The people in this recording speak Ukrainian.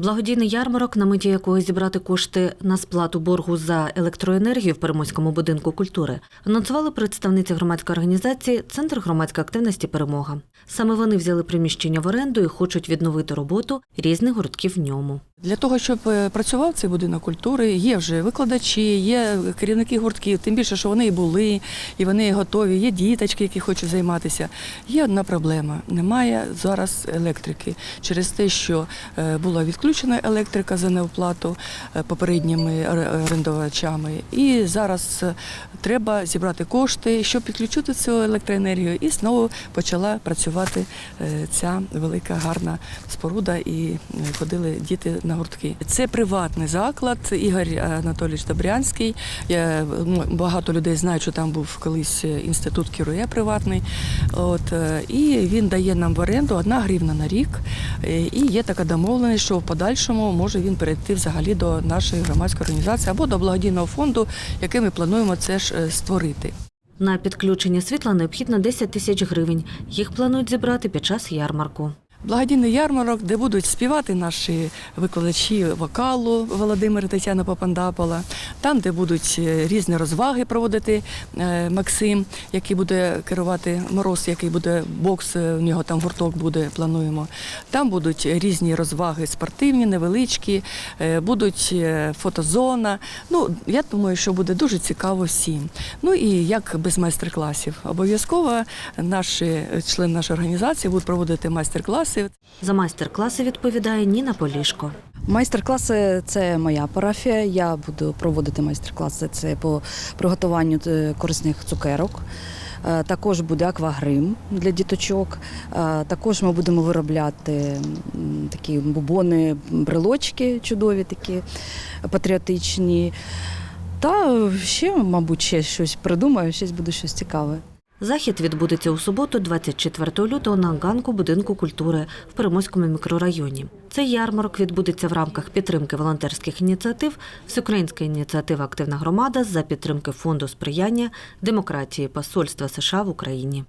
Благодійний ярмарок, на меті якого зібрати кошти на сплату боргу за електроенергію в Перемоському будинку культури, анонсували представниці громадської організації Центр громадської активності Перемога. Саме вони взяли приміщення в оренду і хочуть відновити роботу різних гуртків в ньому. Для того, щоб е, працював цей будинок культури, є вже викладачі, є керівники гуртків, тим більше, що вони і були, і вони готові, є діточки, які хочуть займатися. Є одна проблема: немає зараз електрики через те, що е, була відключена електрика за неоплату е, попередніми орендувачами. І зараз треба зібрати кошти, щоб підключити цю електроенергію, і знову почала працювати ця велика гарна споруда, і ходили діти на гуртки. Це приватний заклад. Ігор Анатолійович Добрянський. Я, ну, багато людей знають, що там був колись інститут Кірує приватний. От, е, і він дає нам в оренду одна гривна на рік. Е, І є така домовленість, що в подальшому може він перейти взагалі до нашої громадської організації або до благодійного фонду, який ми плануємо це ж е, створити. На підключення світла необхідно 10 тисяч гривень. Їх планують зібрати під час ярмарку. Благодійний ярмарок, де будуть співати наші викладачі вокалу Володимир і Тетяна Попандапола, там, де будуть е, різні розваги проводити е, Максим, який буде керувати Мороз, який буде бокс, е, у нього там гурток буде, плануємо. Там будуть різні розваги спортивні, невеличкі, е, будуть е, фотозона. Ну, я думаю, що буде дуже цікаво всім. Ну і як без майстер-класів. Обов'язково наші члени нашої організації будуть проводити майстер-класи. За майстер-класи відповідає Ніна Полішко. Майстер-класи це моя парафія. Я буду проводити майстер-класи це по приготуванню е, корисних цукерок. Е, Також буде аквагрим для діточок. Е, Також ми будемо виробляти такі бубони, брелочки чудові, такі патріотичні. Та ще, мабуть, ще щось придумаю, щось буде щось цікаве. Захід відбудеться у суботу, 24 лютого на ганку будинку культури в приморському мікрорайоні. Цей ярмарок відбудеться в рамках підтримки волонтерських ініціатив Всеукраїнська ініціатива Активна громада за підтримки фонду сприяння демократії Посольства США в Україні.